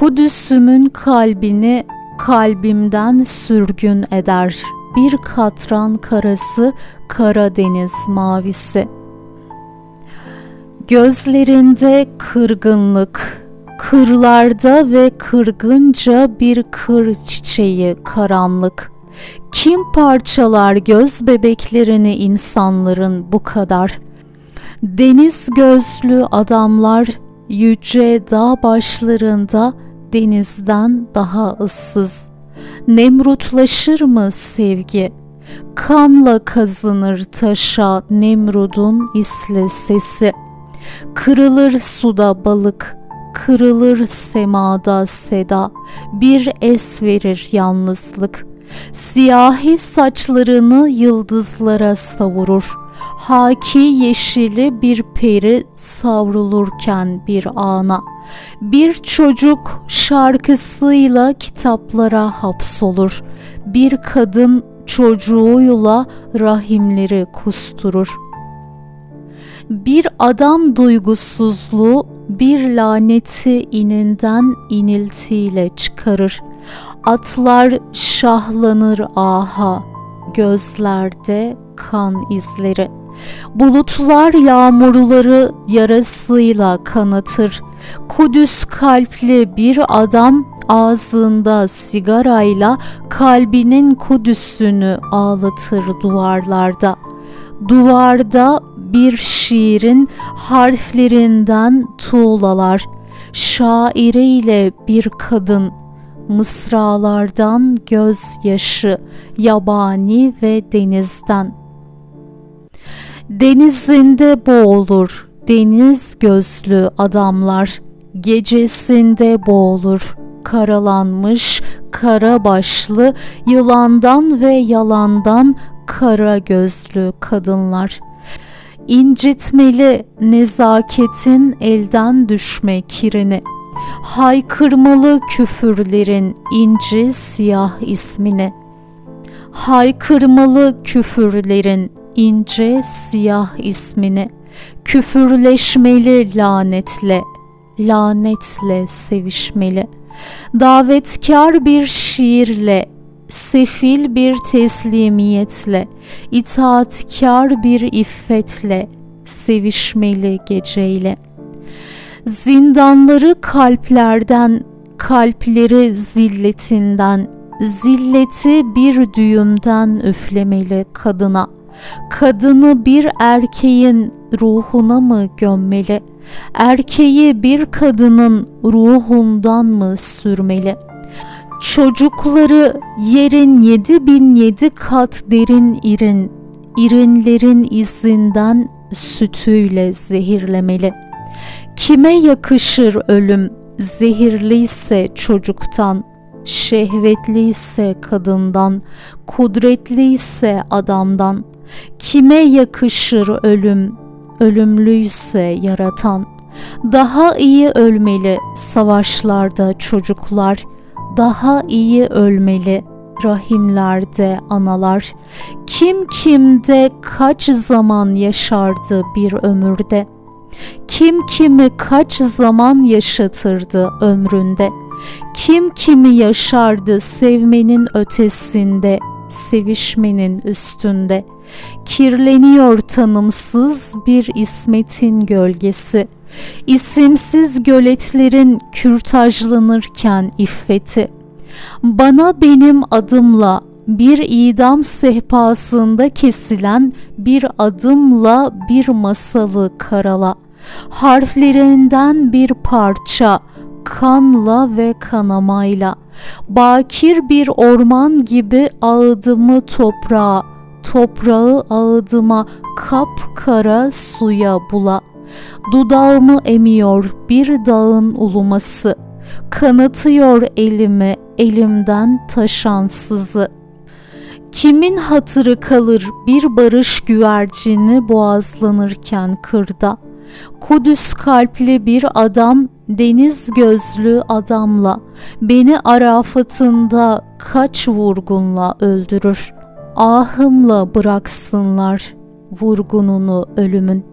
Kudüs'ümün kalbini kalbimden sürgün eder. Bir katran karası, Karadeniz mavisi. Gözlerinde kırgınlık, kırlarda ve kırgınca bir kır çiçeği karanlık. Kim parçalar göz bebeklerini insanların bu kadar? Deniz gözlü adamlar yüce dağ başlarında denizden daha ıssız. Nemrutlaşır mı sevgi? Kanla kazınır taşa Nemrud'un isli sesi. Kırılır suda balık, kırılır semada seda. Bir es verir yalnızlık. Siyahi saçlarını yıldızlara savurur. Haki yeşili bir peri savrulurken bir ana. Bir çocuk şarkısıyla kitaplara hapsolur. Bir kadın çocuğuyla rahimleri kusturur. Bir adam duygusuzluğu bir laneti ininden iniltiyle çıkarır. Atlar şahlanır aha, gözlerde kan izleri. Bulutlar yağmurları yarasıyla kanatır. Kudüs kalpli bir adam ağzında sigarayla kalbinin Kudüs'ünü ağlatır duvarlarda. Duvarda bir şiirin harflerinden tuğlalar, şairiyle bir kadın, mısralardan gözyaşı, yabani ve denizden. Denizinde boğulur deniz gözlü adamlar, gecesinde boğulur karalanmış, kara başlı, yılandan ve yalandan kara gözlü kadınlar. İncitmeli nezaketin elden düşme kirini, haykırmalı küfürlerin inci siyah ismini, haykırmalı küfürlerin ince siyah ismini, küfürleşmeli lanetle, lanetle sevişmeli, davetkar bir şiirle, sefil bir teslimiyetle, itaatkar bir iffetle, sevişmeli geceyle. Zindanları kalplerden, kalpleri zilletinden, zilleti bir düğümden üflemeli kadına. Kadını bir erkeğin ruhuna mı gömmeli? Erkeği bir kadının ruhundan mı sürmeli? Çocukları yerin yedi bin yedi kat derin irin, irinlerin izinden sütüyle zehirlemeli. Kime yakışır ölüm, zehirliyse çocuktan, şehvetliyse kadından, kudretliyse adamdan, kime yakışır ölüm, ölümlüyse yaratan, daha iyi ölmeli savaşlarda çocuklar, daha iyi ölmeli rahimlerde analar. Kim kimde kaç zaman yaşardı bir ömürde? Kim kimi kaç zaman yaşatırdı ömründe? Kim kimi yaşardı sevmenin ötesinde, sevişmenin üstünde? Kirleniyor tanımsız bir ismetin gölgesi. İsimsiz göletlerin kürtajlanırken iffeti. Bana benim adımla bir idam sehpasında kesilen bir adımla bir masalı karala. Harflerinden bir parça kanla ve kanamayla. Bakir bir orman gibi ağıdımı toprağa, toprağı ağıdıma kapkara suya bula. Dudağımı emiyor bir dağın uluması. Kanatıyor elimi elimden taşan sızı. Kimin hatırı kalır bir barış güvercini boğazlanırken kırda? Kudüs kalpli bir adam deniz gözlü adamla beni arafatında kaç vurgunla öldürür. Ahımla bıraksınlar vurgununu ölümün.